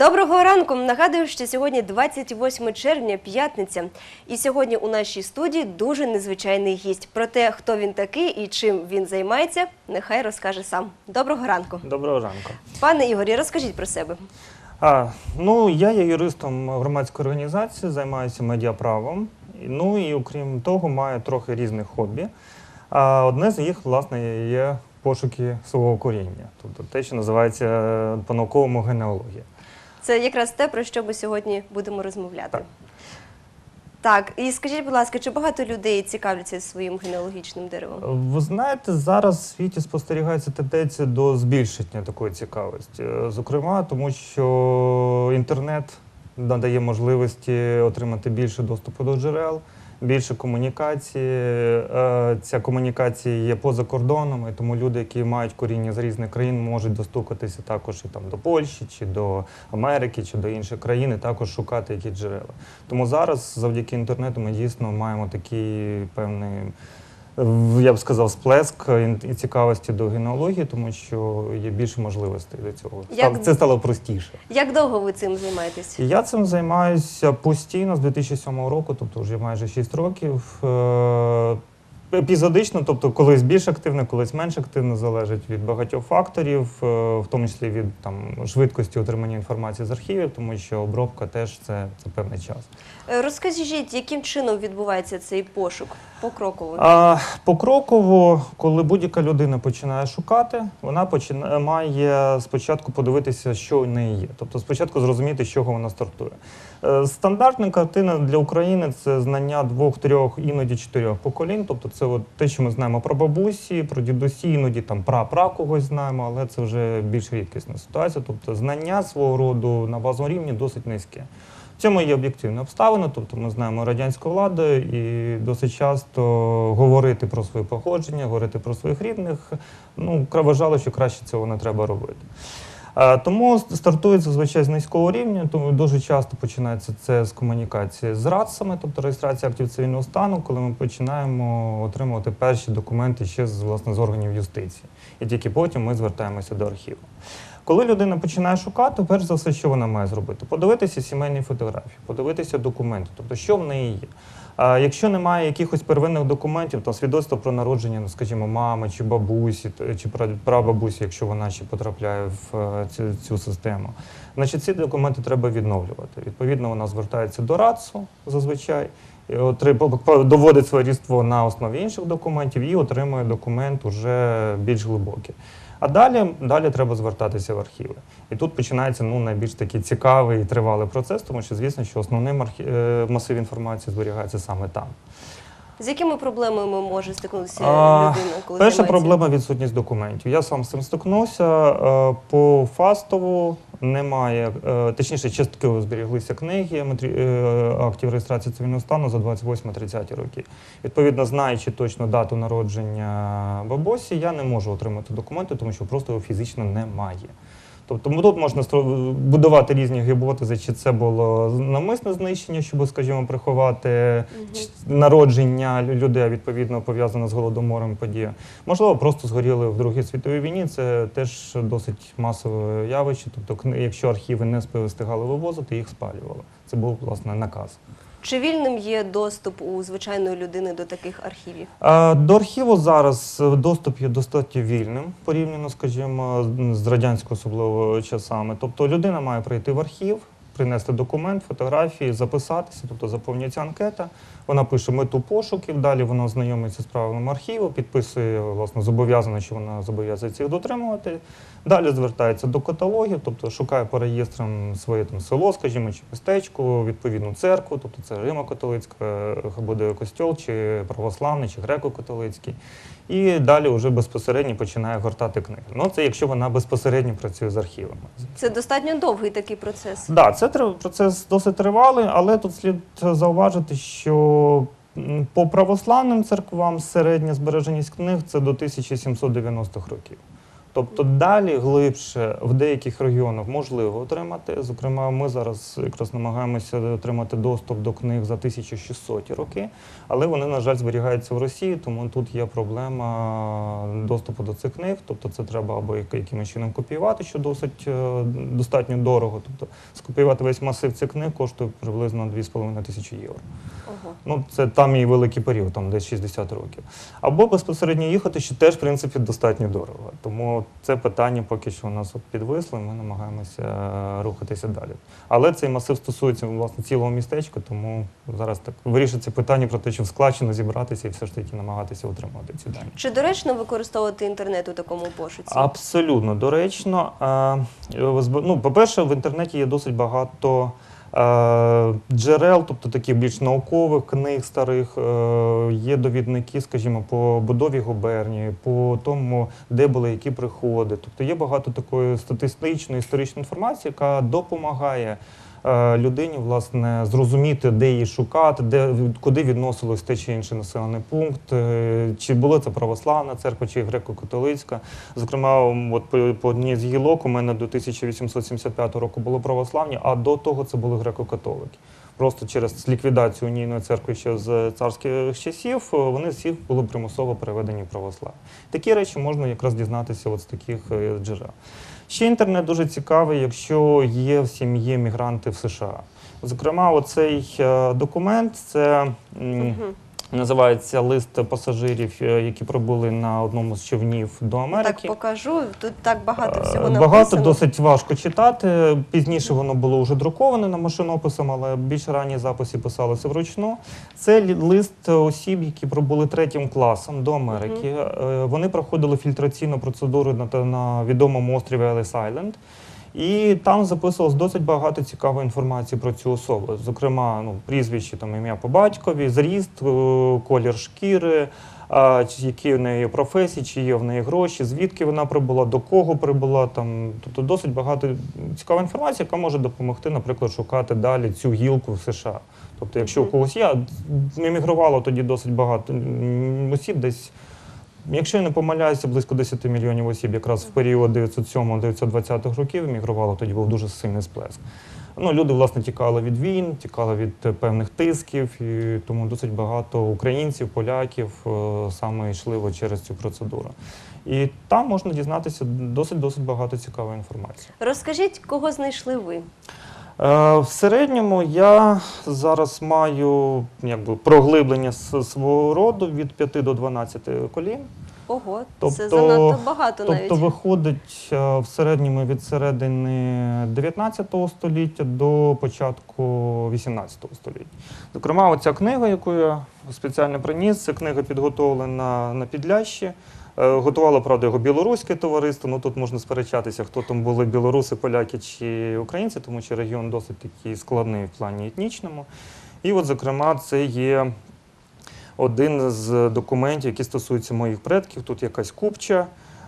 Доброго ранку. Нагадую, що сьогодні 28 червня, п'ятниця. І сьогодні у нашій студії дуже незвичайний гість. Про те, хто він такий і чим він займається, нехай розкаже сам. Доброго ранку. Доброго ранку. Пане Ігорі, розкажіть про себе. А, ну, я є юристом громадської організації, займаюся медіаправом. Ну і окрім того, маю трохи різних хобі. А одне з їх, власне, є пошуки свого коріння, тобто те, що називається по-науковому генеалогія. Це якраз те, про що ми сьогодні будемо розмовляти. Так. Так, і скажіть, будь ласка, чи багато людей цікавляться своїм генеалогічним деревом? Ви знаєте, зараз в світі спостерігається тенденція до збільшення такої цікавості. Зокрема, тому що інтернет надає можливості отримати більше доступу до джерел, більше комунікації. Е, Ця комунікація є поза кордонами, тому люди, які мають коріння з різних країн, можуть достукатися також і там до Польщі, чи до Америки, чи до інших країн, і також шукати які джерела. Тому зараз, завдяки інтернету, ми дійсно маємо такий певний. Я б сказав, сплеск і цікавості до генеалогії, тому що є більше можливостей до цього. Як- Це стало простіше. Як довго ви цим займаєтесь? І Я цим займаюся постійно з 2007 року, тобто вже майже 6 років. Е, Епізодично, тобто колись більш активно, колись менш активно, залежить від багатьох факторів, е, в тому числі від там, швидкості отримання інформації з архівів, тому що обробка теж це, це певний час. Е, Розкажіть, яким чином відбувається цей пошук покроково? А, покроково, коли будь-яка людина починає шукати, вона починає, має спочатку подивитися, що в неї є. Тобто спочатку зрозуміти, з чого вона стартує. Е, Стандартна картина для України це знання двох, трьох, іноді чотирьох поколінь. Тобто, це от те, що ми знаємо про бабусі, про дідусі, іноді там пра-пра когось знаємо, але це вже більш рідкісна ситуація. Тобто знання свого роду на базовому рівні досить низьке. В цьому є об'єктивні обставини, тобто ми знаємо радянську владу і досить часто говорити про своє походження, говорити про своїх рідних. Ну, кра- вважали, що краще цього не треба робити. Е, Тому стартується зазвичай з низького рівня, тому дуже часто починається це з комунікації з РАЦами, тобто реєстрація актів цивільного стану, коли ми починаємо отримувати перші документи ще з власне з органів юстиції. І тільки потім ми звертаємося до архіву. Коли людина починає шукати, перш за все, що вона має зробити? Подивитися сімейні фотографії, подивитися документи, тобто що в неї є. Якщо немає якихось первинних документів, то свідоцтво про народження, ну, скажімо, мами чи бабусі, чи прабабусі, якщо вона ще потрапляє в е, цю, цю систему, значить ці документи треба відновлювати. Відповідно, вона звертається до РАЦУ зазвичай. Доводить своє рідство на основі інших документів і отримує документ уже більш глибокий. А далі, далі треба звертатися в архіви. І тут починається ну, найбільш такий цікавий і тривалий процес, тому що, звісно, що основним архі... е, масив інформації зберігається саме там. З якими проблемами може стикнутися людина, коли Перша займається? проблема відсутність документів. Я сам з цим стикнувся. Е, По фастову немає, е, точніше, частково зберіглися книги е, актів реєстрації цивільного стану за 28-30 роки. Відповідно, знаючи точно дату народження бабусі, я не можу отримати документи, тому що просто його фізично немає. Тобто тут можна будувати різні гіпотези, чи це було навмисне знищення, щоб, скажімо, приховати ч- народження лю- людей, відповідно пов'язане з голодомором подія. Можливо, просто згоріли в Другій світовій війні. Це теж досить масове явище. Тобто, якщо архіви не спи- встигали вивозити, їх спалювали. Це був власне наказ. Чи вільним є доступ у звичайної людини до таких архівів? До архіву зараз е, доступ є достатньо вільним порівняно, скажімо, з- радянського особливо часами. Тобто людина має прийти в архів, принести документ, фотографії, записатися, тобто заповнюється анкета. Вона пише мету пошуків, далі вона знайомиться з правилами архіву, підписує власне зобов'язано, що вона зобов'язується їх дотримувати. Далі звертається до каталогів, тобто шукає по реєстрам своє там село, скажімо, чи містечко, відповідну церкву, тобто це Римо-католицька, хай буде костьол, чи православний, чи греко-католицький. І далі вже безпосередньо починає гортати книги. Ну це якщо вона безпосередньо працює з архівами. Це достатньо довгий такий процес. Так, да, це процес досить тривалий, але тут слід зауважити, що по православним церквам середня збереженість книг це до 1790-х років. Тобто далі глибше в деяких регіонах можливо отримати. Зокрема, ми зараз якраз намагаємося отримати доступ до книг за 1600 роки, але вони, на жаль, зберігаються в Росії, тому тут є проблема доступу до цих книг. Тобто це треба або якимось чином копіювати, що досить е, достатньо дорого. Тобто скопіювати весь масив цих книг коштує приблизно 2,5 тисячі євро. Ну, це там і великий період, там десь 60 років. Або безпосередньо їхати, що теж, в принципі, достатньо дорого. Тому це питання поки що у нас підвисло, і ми намагаємося е, рухатися далі. Але цей масив стосується власне цілого містечка, тому зараз так вирішиться питання про те, що в складчину зібратися і все ж таки намагатися отримати ці дані. Чи доречно використовувати інтернет у такому пошуці? Абсолютно доречно. Е, Ну, по-перше, в інтернеті є досить багато джерел, тобто таких більш наукових книг старих. Е, Є довідники, скажімо, по будові губернії, по тому, де були які приходи. Тобто є багато такої статистичної історичної інформації, яка допомагає. Е, Людині власне зрозуміти, де її шукати, де куди відносилось те чи інший населений пункт, е, чи було це православна церква, чи греко-католицька. Зокрема, от по, по одній з гілок у мене до 1875 року було православні, а до того це були греко-католики. Просто через ліквідацію унійної церкви ще з царських часів е, вони всі були примусово переведені в православ. Такі речі можна якраз дізнатися от з таких джерел. Ще інтернет дуже цікавий, якщо є в сім'ї мігранти в США. Зокрема, оцей е, документ це. Мгм. Називається лист пасажирів, е, які прибули на одному з човнів до Америки. Так покажу. Тут так багато всього Е, написано. Багато досить важко читати. Пізніше воно було вже друковане на машинописом, але більш ранні записи писалися вручну. Це лист осіб, які пробули третім класом до Америки. Е, Вони проходили фільтраційну процедуру на, на відомому острові Еліс Айленд. І там записувалось досить багато цікавої інформації про цю особу. Зокрема, ну, прізвище, там, ім'я по батькові, зріст, е, колір шкіри, які в неї професії, чи є в неї гроші, звідки вона прибула, до кого прибула. Там, тобто досить багато цікавої інформації, яка може допомогти, наприклад, шукати далі цю гілку в США. Тобто, якщо у когось є, емігрувало тоді досить багато осіб, десь Якщо я не помиляюся, близько 10 мільйонів осіб якраз в період 907-920 років емігрувало, тоді був дуже сильний сплеск. Ну, люди, власне, тікали від війн, тікали від е, певних тисків, і тому досить багато українців, поляків е, саме йшли через цю процедуру. І там можна дізнатися досить-досить багато цікавої інформації. Розкажіть, кого знайшли ви? Е, В середньому я зараз маю якби, проглиблення свого роду від 5 до 12 колін. Ого, це Тобто- занадто багато навіть. Тобто виходить е, в середньому від середини 19 століття до початку 18 століття. Зокрема, оця книга, яку я спеціально приніс, це книга підготовлена на Підлящі. Е, Готувало, правда, його білоруське товариство. Ну тут можна сперечатися, хто там були білоруси, поляки чи українці, тому що регіон досить такий складний в плані етнічному. І от, зокрема, це є один з документів, які стосуються моїх предків. Тут якась купча.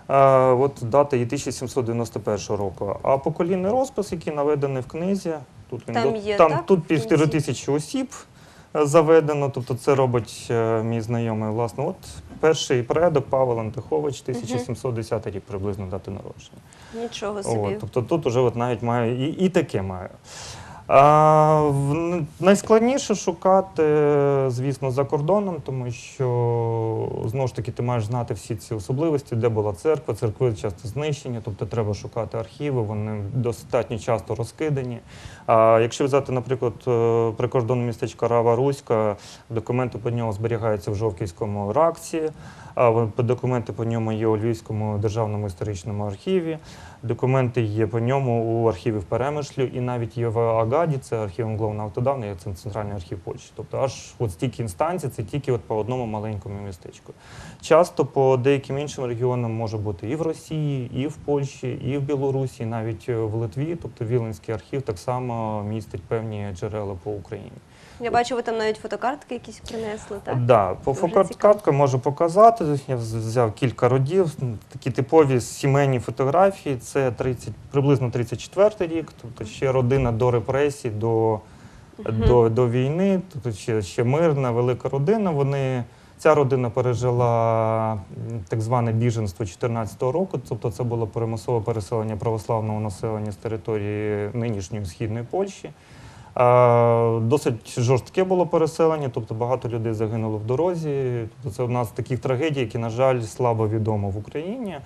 е, От дата її 1791 року. А поколінний розпис, який наведений в книзі, тут він Там до- є, там так, тут півтори тисячі осіб е, заведено. Тобто це робить мій знайомий. Власне, от перший предок Павел Антихович, 1710 рік приблизно дати народження. Нічого собі. От, тобто тут уже от навіть маю і, і таке маю. Найскладніше шукати, звісно, за кордоном, тому що знову ж таки ти маєш знати всі ці особливості, де була церква, церкви часто знищені, тобто треба шукати архіви, вони достатньо часто розкидані. А якщо взяти, наприклад, е, прикордонне містечко Рава Руська, документи по ньому зберігаються в Жовківському ракці, документи по ньому є у Львівському державному історичному архіві. Документи є по ньому у архіві в Перемишлю і навіть є в Агаді, це архів Англовна Автодавна, це центральний архів Польщі. Тобто аж от стільки інстанцій, це тільки от по одному маленькому містечку. Часто по деяким іншим регіонам може бути і в Росії, і в Польщі, і в Білорусі, навіть е, в Литві. Тобто Віленський архів так само містить певні джерела по Україні. Я бачу, ви там навіть фотокартки якісь принесли, так? Да, по Дуже фотокарткам можу показати. Я взяв кілька родів. Такі типові сімейні фотографії. Це 30, приблизно 34 рік, тобто ще родина до репресій, до, Мгм. до, до війни, тобто ще, ще мирна, велика родина. Вони Ця родина пережила так зване біженство 2014 року, тобто це було примусове переселення православного населення з території нинішньої східної Польщі. Досить жорстке було переселення, тобто багато людей загинуло в дорозі. Тобто це одна з таких трагедій, які, на жаль, слабо відомо в Україні.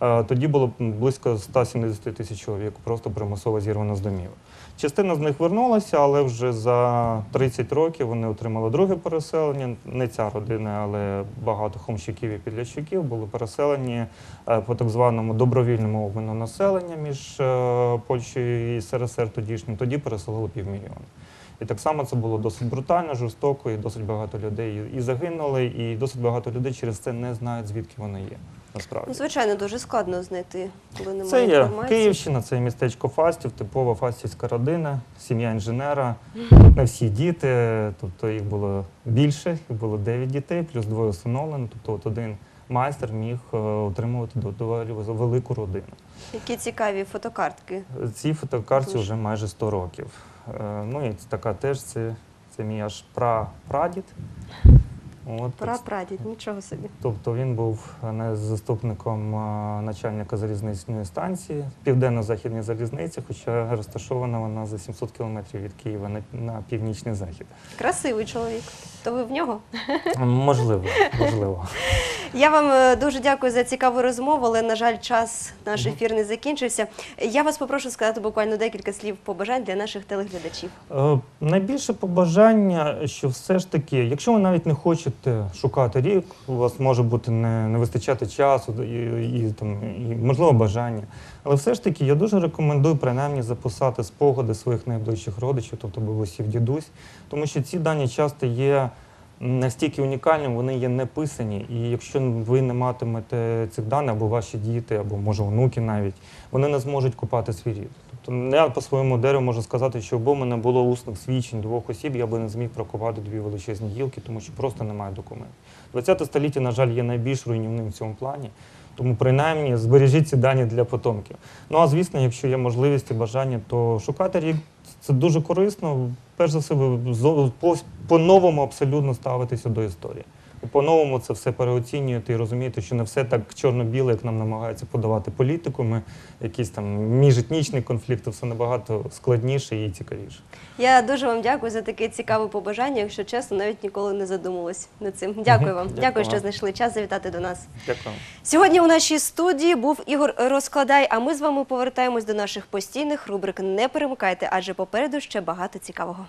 Е, Тоді було близько 170 тисяч чоловік просто примусово зірвано з домів. Частина з них вернулася, але вже за 30 років вони отримали друге переселення. Не ця родина, але багато хомщиків і підлящиків були переселені е, по так званому добровільному обміну населення між е, Польщею і СРСР тодішнім. Тоді переселили півмільйона. І так само це було досить брутально, жорстоко, і досить багато людей і загинули, і досить багато людей через це не знають, звідки вони є. Насправді. Ну, звичайно, дуже складно знайти, коли немає Це є інформації. Київщина, це містечко Фастів, типова фастівська родина, сім'я інженера, не всі діти, тобто їх було більше, їх було 9 дітей, плюс двоє усиновлено. Тобто от один майстер міг е, отримувати доволі велику родину. Які цікаві фотокартки. Цій фотокарті Дуже. вже майже 100 років. Е, Ну і така теж це, це мій аж пра-прадід. От, Прапрадід, нічого собі. Тобто він був не заступником начальника залізничної станції південно-західній залізниці, хоча розташована вона за 700 кілометрів від Києва на, на північний захід. Красивий чоловік. То ви в нього? Можливо, можливо. Я вам е, дуже дякую за цікаву розмову, але, на жаль, час наш ефір не закінчився. Я вас попрошу сказати буквально декілька слів побажань для наших телеглядачів. Е, Найбільше побажання, що все ж таки, якщо ви навіть не хочете шукати рік, у вас може бути не, не вистачати часу і, і, там, і можливо бажання. Але все ж таки я дуже рекомендую принаймні записати спогади своїх найближчих родичів, тобто бабусів, дідусь, тому що ці дані часто є настільки унікальним, вони є не писані. І якщо ви не матимете цих даних, або ваші діти, або може онуки навіть, вони не зможуть купати свій рід. Тобто я по своєму дереву можу сказати, що якби в мене було усних свідчень двох осіб, я би не зміг прокувати дві величезні гілки, тому що просто немає документів. 20 століття, на жаль, є найбільш руйнівним в цьому плані. Тому принаймні збережіть ці дані для потомків. Ну а звісно, якщо є можливість і бажання, то шукати рік це дуже корисно. Перш за все, по-новому абсолютно ставитися до історії. По-новому це все переоцінюєте і розумієте, що не все так чорно-біле, як нам намагаються подавати політикуми, якісь там міжетнічні конфлікти, все набагато складніше і цікавіше. Я дуже вам дякую за таке цікаве побажання. Якщо чесно, навіть ніколи не задумувалась над цим. Дякую вам. Дякую Дякую, що знайшли час завітати до нас. Дякую. Сьогодні у нашій студії був Ігор Розкладай. А ми з вами повертаємось до наших постійних рубрик. Не перемикайте, адже попереду ще багато цікавого.